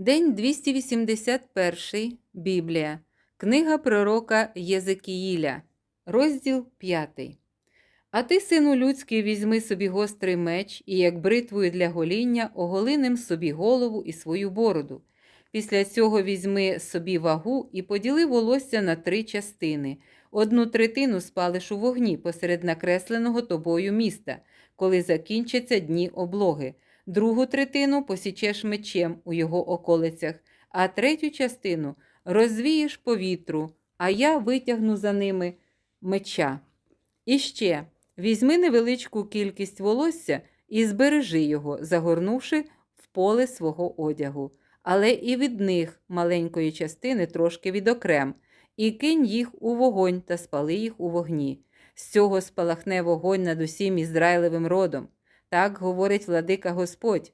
День 281. Біблія. Книга пророка Єзекіїля. Розділ 5. А ти, сину людський, візьми собі гострий меч і, як бритвою для гоління, оголи ним собі голову і свою бороду. Після цього візьми собі вагу і поділи волосся на три частини. Одну третину спалиш у вогні посеред накресленого тобою міста, коли закінчаться дні облоги. Другу третину посічеш мечем у його околицях, а третю частину розвієш по вітру, а я витягну за ними меча. І ще візьми невеличку кількість волосся і збережи його, загорнувши в поле свого одягу, але і від них маленької частини трошки відокрем, і кинь їх у вогонь та спали їх у вогні. З цього спалахне вогонь над усім Ізраїлевим родом. Так говорить владика Господь.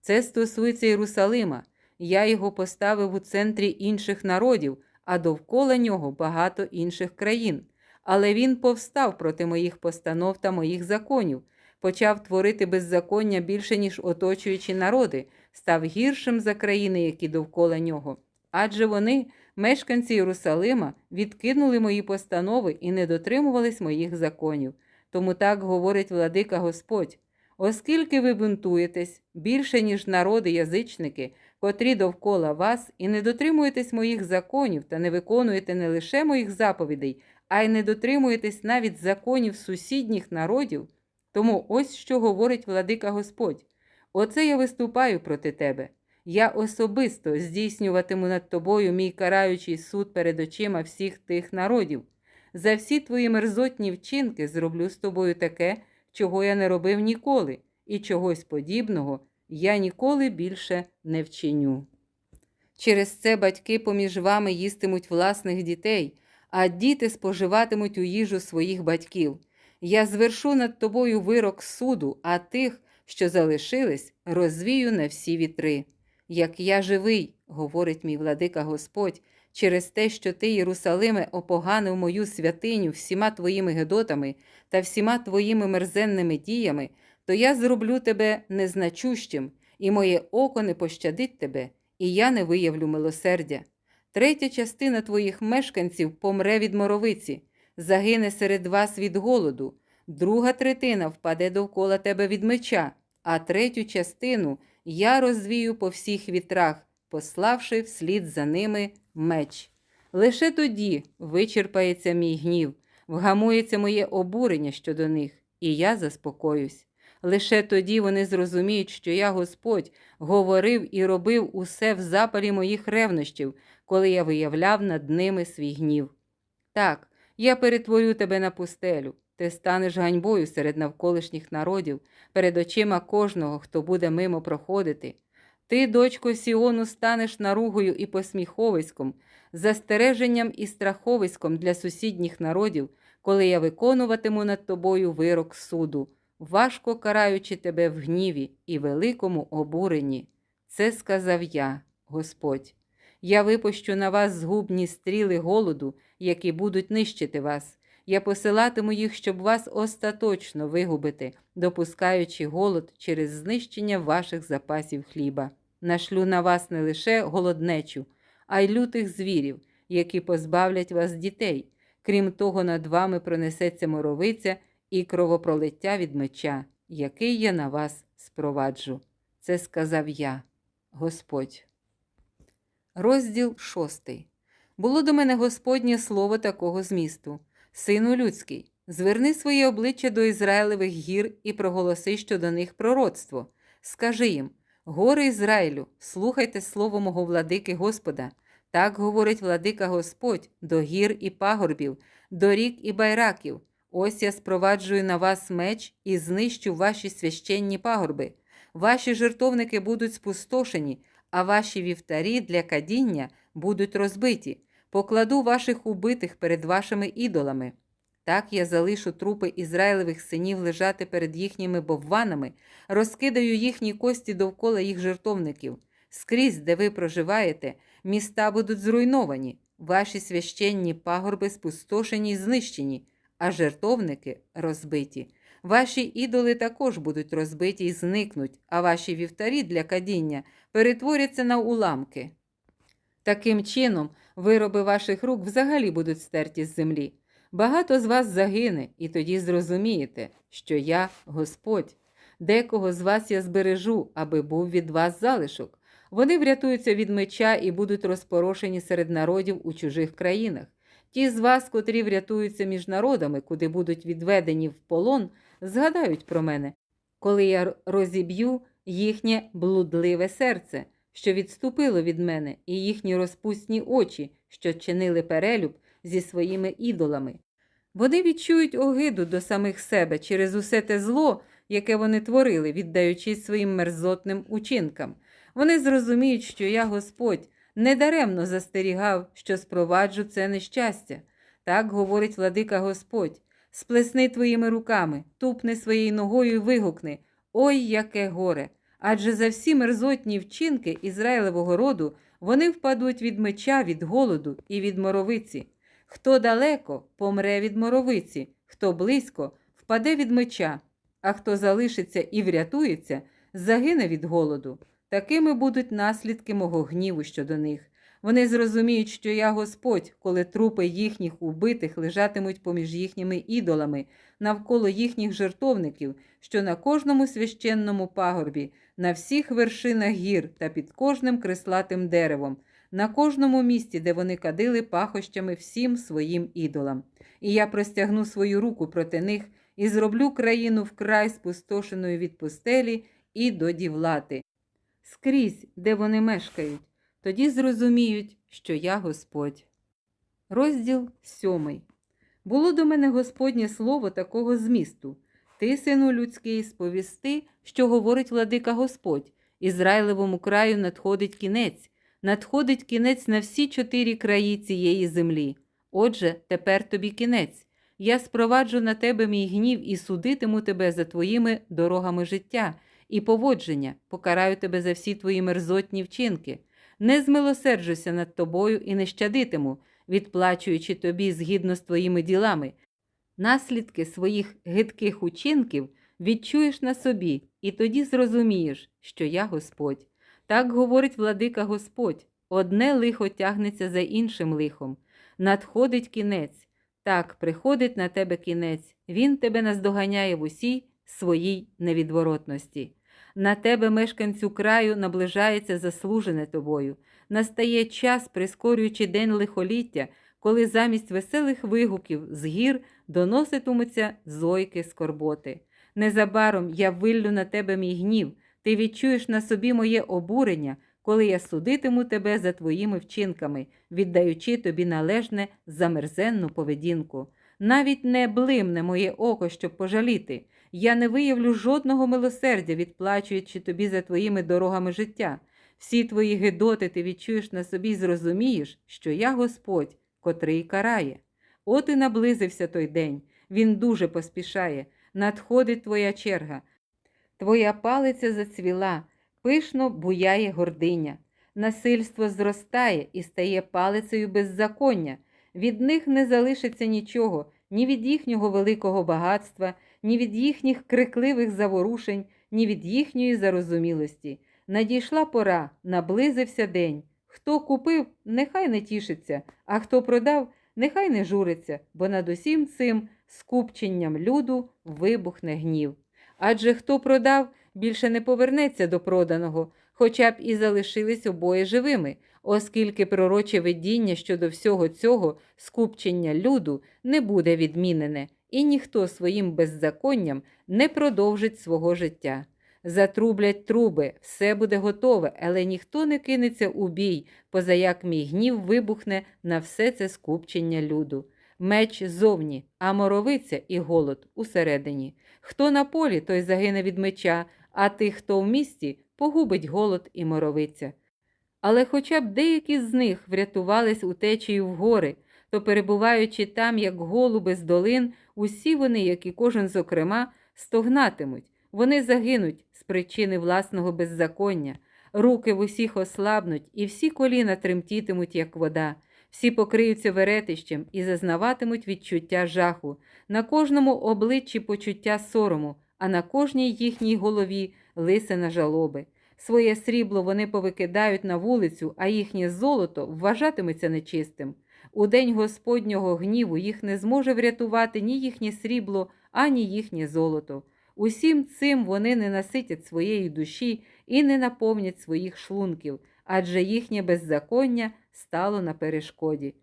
Це стосується Єрусалима. Я його поставив у центрі інших народів, а довкола нього багато інших країн. Але він повстав проти моїх постанов та моїх законів, почав творити беззаконня більше, ніж оточуючі народи, став гіршим за країни, які довкола нього. Адже вони, мешканці Єрусалима, відкинули мої постанови і не дотримувались моїх законів. Тому так говорить владика Господь. Оскільки ви бунтуєтесь більше, ніж народи язичники, котрі довкола вас, і не дотримуєтесь моїх законів та не виконуєте не лише моїх заповідей, а й не дотримуєтесь навіть законів сусідніх народів, тому ось що говорить владика Господь. Оце я виступаю проти тебе. Я особисто здійснюватиму над тобою мій караючий суд перед очима всіх тих народів. За всі твої мерзотні вчинки зроблю з тобою таке чого я не робив ніколи, і чогось подібного я ніколи більше не вчиню. Через це батьки поміж вами їстимуть власних дітей, а діти споживатимуть у їжу своїх батьків. Я звершу над тобою вирок суду, а тих, що залишились, розвію на всі вітри. Як я живий, говорить мій владика Господь, через те, що ти, Єрусалиме, опоганив мою святиню всіма твоїми гедотами та всіма твоїми мерзенними діями, то я зроблю тебе незначущим, і моє око не пощадить тебе, і я не виявлю милосердя. Третя частина твоїх мешканців помре від моровиці, загине серед вас від голоду, друга третина впаде довкола тебе від меча, а третю частину я розвію по всіх вітрах, пославши вслід за ними меч. Лише тоді вичерпається мій гнів, вгамується моє обурення щодо них, і я заспокоюсь. Лише тоді вони зрозуміють, що я Господь говорив і робив усе в запалі моїх ревнощів, коли я виявляв над ними свій гнів. Так, я перетворю тебе на пустелю, ти станеш ганьбою серед навколишніх народів, перед очима кожного, хто буде мимо проходити. Ти, дочко Сіону, станеш наругою і посміховиськом, застереженням і страховиськом для сусідніх народів, коли я виконуватиму над тобою вирок суду, важко караючи тебе в гніві і великому обуренні. Це сказав я, Господь. Я випущу на вас згубні стріли голоду, які будуть нищити вас. Я посилатиму їх, щоб вас остаточно вигубити, допускаючи голод через знищення ваших запасів хліба. Нашлю на вас не лише голоднечу, а й лютих звірів, які позбавлять вас дітей. Крім того, над вами пронесеться моровиця і кровопролиття від меча, який я на вас спроваджу. Це сказав я, Господь. Розділ шостий. Було до мене Господнє слово такого змісту. Сину людський, зверни своє обличчя до Ізраїлевих гір і проголоси щодо них пророцтво. Скажи їм: Гори Ізраїлю, слухайте слово мого владики Господа. Так говорить владика Господь до гір і пагорбів, до рік і байраків. Ось я спроваджую на вас меч і знищу ваші священні пагорби. Ваші жертовники будуть спустошені, а ваші вівтарі для кадіння будуть розбиті. Покладу ваших убитих перед вашими ідолами. Так я залишу трупи Ізраїлевих синів лежати перед їхніми бовванами, розкидаю їхні кості довкола їх жертовників. Скрізь, де ви проживаєте, міста будуть зруйновані, ваші священні пагорби спустошені й знищені, а жертовники розбиті. Ваші ідоли також будуть розбиті й зникнуть, а ваші вівтарі для кадіння перетворяться на уламки. Таким чином, вироби ваших рук взагалі будуть стерті з землі. Багато з вас загине, і тоді зрозумієте, що я Господь. Декого з вас я збережу, аби був від вас залишок. Вони врятуються від меча і будуть розпорошені серед народів у чужих країнах. Ті з вас, котрі врятуються між народами, куди будуть відведені в полон, згадають про мене, коли я розіб'ю їхнє блудливе серце, що відступило від мене, і їхні розпусні очі, що чинили перелюб зі своїми ідолами. Вони відчують огиду до самих себе через усе те зло, яке вони творили, віддаючись своїм мерзотним учинкам. Вони зрозуміють, що я Господь недаремно застерігав, що спроваджу це нещастя. Так говорить владика Господь. Сплесни твоїми руками, тупни своєю ногою і вигукни Ой, яке горе! Адже за всі мерзотні вчинки Ізраїлевого роду вони впадуть від меча, від голоду і від моровиці. Хто далеко, помре від моровиці, хто близько, впаде від меча, а хто залишиться і врятується, загине від голоду. Такими будуть наслідки мого гніву щодо них. Вони зрозуміють, що я Господь, коли трупи їхніх убитих лежатимуть поміж їхніми ідолами, навколо їхніх жертовників, що на кожному священному пагорбі, на всіх вершинах гір та під кожним креслатим деревом, на кожному місці, де вони кадили пахощами всім своїм ідолам. І я простягну свою руку проти них і зроблю країну вкрай спустошеною від пустелі і до дівлати. Скрізь, де вони мешкають, тоді зрозуміють, що я Господь. Розділ сьомий. Було до мене Господнє слово такого змісту. Ти, сину людський, сповісти, що говорить владика Господь. Ізраїлевому краю надходить кінець, надходить кінець на всі чотири краї цієї землі. Отже, тепер тобі кінець. Я спроваджу на тебе мій гнів і судитиму тебе за твоїми дорогами життя і поводження, покараю тебе за всі твої мерзотні вчинки. Не змилосерджуся над тобою і не щадитиму, відплачуючи тобі згідно з твоїми ділами. Наслідки своїх гидких учинків відчуєш на собі, і тоді зрозумієш, що я Господь. Так говорить владика Господь одне лихо тягнеться за іншим лихом. Надходить кінець. Так, приходить на тебе кінець, він тебе наздоганяє в усій своїй невідворотності. На тебе, мешканцю краю, наближається заслужене тобою. Настає час, прискорюючи день лихоліття, коли замість веселих вигуків з гір доноситимуться зойки скорботи. Незабаром я виллю на тебе мій гнів, ти відчуєш на собі моє обурення, коли я судитиму тебе за твоїми вчинками, віддаючи тобі належне замерзенну поведінку. Навіть не блимне моє око, щоб пожаліти. Я не виявлю жодного милосердя, відплачуючи тобі за твоїми дорогами життя. Всі твої гидоти ти відчуєш на собі і зрозумієш, що я Господь, котрий карає. От і наблизився той день, він дуже поспішає, надходить твоя черга. Твоя палиця зацвіла, пишно буяє гординя. Насильство зростає і стає палицею беззаконня. Від них не залишиться нічого, ні від їхнього великого багатства, ні від їхніх крикливих заворушень, ні від їхньої зарозумілості. Надійшла пора, наблизився день. Хто купив, нехай не тішиться, а хто продав, нехай не журиться, бо над усім цим скупченням люду вибухне гнів. Адже хто продав, більше не повернеться до проданого, хоча б і залишились обоє живими, оскільки пророче видіння щодо всього цього скупчення люду не буде відмінене, і ніхто своїм беззаконням не продовжить свого життя. Затрублять труби, все буде готове, але ніхто не кинеться у бій, позаяк мій гнів вибухне на все це скупчення люду. Меч зовні, а моровиця і голод усередині. Хто на полі, той загине від меча, а тих, хто в місті, погубить голод і моровиця. Але хоча б деякі з них врятувались утечею в гори, то, перебуваючи там, як голуби з долин, усі вони, як і кожен зокрема, стогнатимуть. Вони загинуть з причини власного беззаконня, руки в усіх ослабнуть, і всі коліна тремтітимуть, як вода, всі покриються веретищем і зазнаватимуть відчуття жаху, на кожному обличчі почуття сорому, а на кожній їхній голові лисина жалоби. Своє срібло вони повикидають на вулицю, а їхнє золото вважатиметься нечистим. У день Господнього гніву їх не зможе врятувати ні їхнє срібло, ані їхнє золото. Усім цим вони не наситять своєї душі і не наповнять своїх шлунків, адже їхнє беззаконня стало на перешкоді.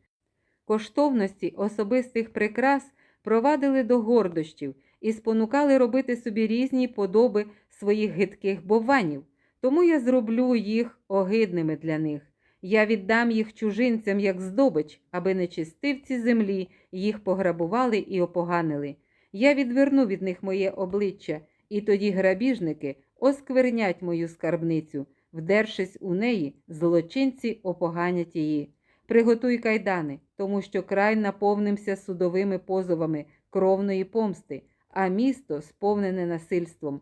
Коштовності особистих прикрас провадили до гордощів і спонукали робити собі різні подоби своїх гидких бованів, тому я зроблю їх огидними для них. Я віддам їх чужинцям як здобич, аби нечистивці землі їх пограбували і опоганили. Я відверну від них моє обличчя, і тоді грабіжники осквернять мою скарбницю, вдершись у неї, злочинці опоганять її. Приготуй кайдани, тому що край наповнився судовими позовами кровної помсти, а місто сповнене насильством.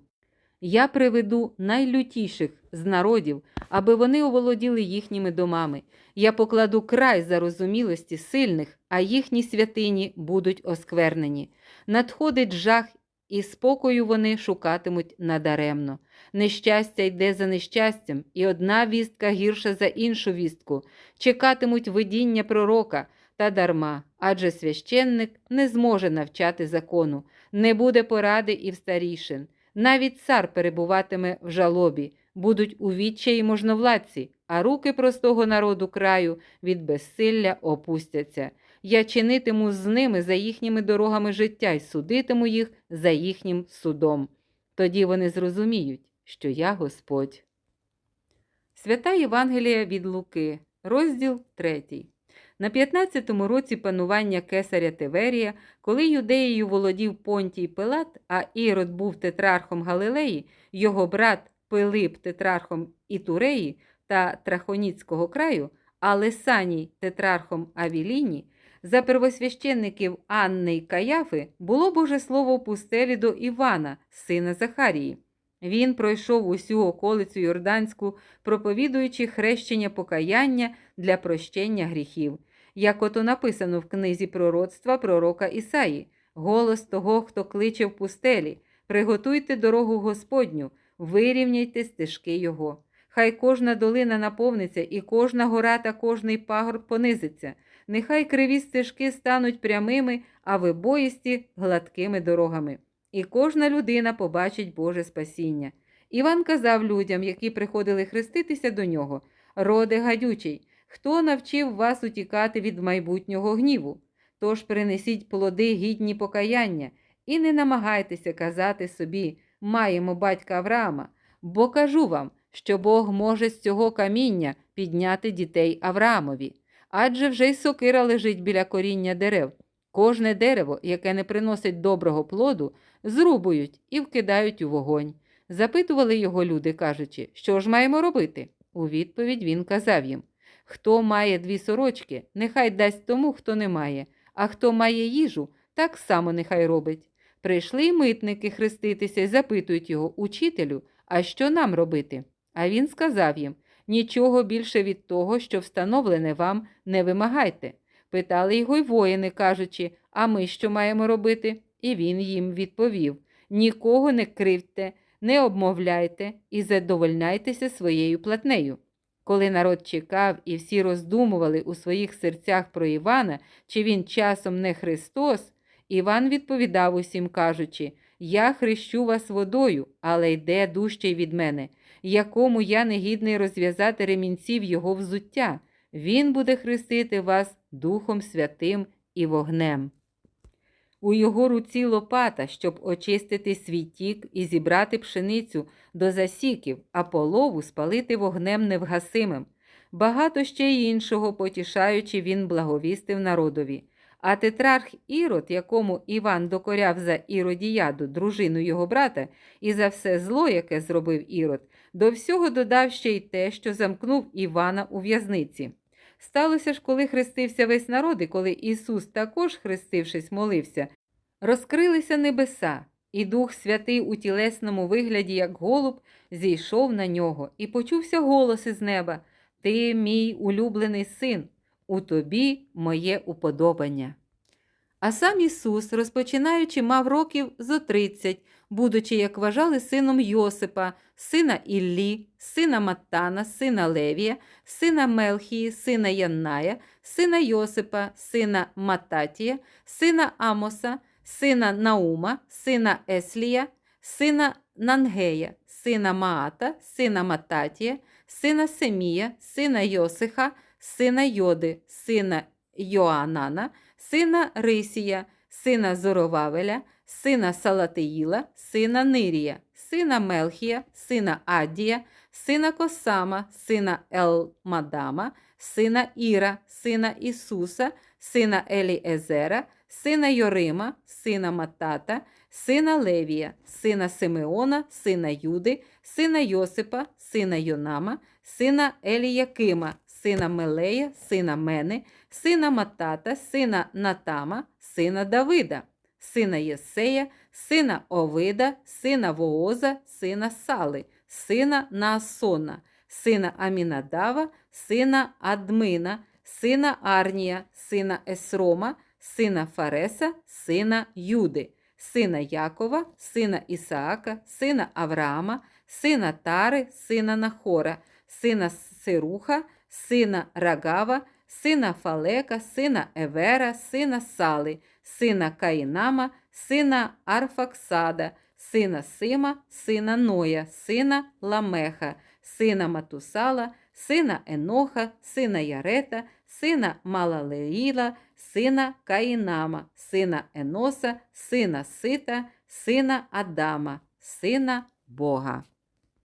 Я приведу найлютіших з народів, аби вони оволоділи їхніми домами. Я покладу край зарозумілості сильних, а їхні святині будуть осквернені. Надходить жах, і спокою вони шукатимуть надаремно. Нещастя йде за нещастям, і одна вістка гірша за іншу вістку. Чекатимуть видіння пророка, та дарма, адже священник не зможе навчати закону, не буде поради і в старішин. Навіть цар перебуватиме в жалобі, будуть у відчаї можновладці, а руки простого народу краю від безсилля опустяться. Я чинитиму з ними за їхніми дорогами життя і судитиму їх за їхнім судом. Тоді вони зрозуміють, що я Господь. Свята Євангелія від Луки, розділ 3. На 15-му році панування кесаря Теверія, коли юдеєю володів Понтій Пилат, а Ірод був тетрархом Галилеї, його брат Пилип тетрархом Ітуреї та Трахоніцького краю, а Лисаній тетрархом Авіліні, за первосвященників Анни й Каяфи було Боже Слово в пустелі до Івана, сина Захарії. Він пройшов усю околицю Йорданську, проповідуючи хрещення покаяння для прощення гріхів. Як ото написано в книзі пророцтва пророка Ісаї, голос того, хто кличе в пустелі, приготуйте дорогу Господню, вирівняйте стежки Його. Хай кожна долина наповниться, і кожна гора та кожний пагорб понизиться. Нехай криві стежки стануть прямими, а вибоїсті гладкими дорогами. І кожна людина побачить Боже спасіння. Іван казав людям, які приходили хреститися до нього: Роде гадючий, хто навчив вас утікати від майбутнього гніву? Тож принесіть плоди гідні покаяння, і не намагайтеся казати собі, маємо батька Авраама, бо кажу вам, що Бог може з цього каміння підняти дітей Авраамові. Адже вже й сокира лежить біля коріння дерев. Кожне дерево, яке не приносить доброго плоду, зрубують і вкидають у вогонь. Запитували його люди, кажучи, що ж маємо робити? У відповідь він казав їм: Хто має дві сорочки, нехай дасть тому, хто не має, а хто має їжу, так само нехай робить. Прийшли й митники хреститися і запитують його, учителю, а що нам робити? А він сказав їм: Нічого більше від того, що встановлене вам, не вимагайте. Питали його й воїни, кажучи, а ми що маємо робити? І він їм відповів: Нікого не кривдьте, не обмовляйте і задовольняйтеся своєю платнею. Коли народ чекав і всі роздумували у своїх серцях про Івана, чи він часом не Христос, Іван відповідав усім, кажучи: Я хрещу вас водою, але йде дужчий від мене, якому я негідний розв'язати ремінців його взуття. Він буде хрестити вас Духом Святим і вогнем. У його руці лопата, щоб очистити свій тік і зібрати пшеницю до засіків, а полову спалити вогнем невгасимим. Багато ще й іншого потішаючи, він благовістив народові. А тетрарх Ірод, якому Іван докоряв за Іродіяду, дружину його брата, і за все зло, яке зробив Ірод, до всього додав ще й те, що замкнув Івана у в'язниці. Сталося ж, коли хрестився весь народ, і коли Ісус також, хрестившись, молився, розкрилися небеса, і Дух Святий у тілесному вигляді, як голуб, зійшов на нього, і почувся голос із неба: Ти, мій улюблений син, у тобі моє уподобання. А сам Ісус, розпочинаючи, мав років зо тридцять, будучи, як вважали, сином Йосипа, сина Іллі, сина Маттана, сина Левія, сина Мелхії, сина Янная, сина Йосипа, сина Мататія, сина Амоса, сина Наума, сина Еслія, сина Нангея, сина Маата, сина Мататія, сина Семія, сина Йосиха, сина Йоди, сина Йоанана, сина Рисія, сина Зоровавеля, сина Салатиїла, сина Нирія, сина Мелхія, сина Аддія, сина Косама, сина Елмадама, сина Іра, сина Ісуса, сина Еліезера, сина Йорима, сина Матата, сина Левія, сина Симеона, сина Юди, сина Йосипа, сина Йонама, сина Еліякима, сина Мелея, сина Мени, сина Матата, сина Натама, сина Давида, сина Єсея, сина Овида, сина Вооза, сина Сали, сина Наасона, сина Амінадава, сина Админа, сина Арнія, сина Есрома, сина Фареса, сина Юди, сина Якова, сина Ісаака, сина Авраама, сина Тари, сина Нахора, сина Сируха, сина Рагава, сина Фалека, сина Евера, сина Сали, сина Каїнама, сина Арфаксада, сина Сима, сина Ноя, сина Ламеха, сина Матусала, сина Еноха, сина Ярета, сина Малалеїла, сина Каїнама, сина Еноса, сина Сита, сина Адама, сина Бога.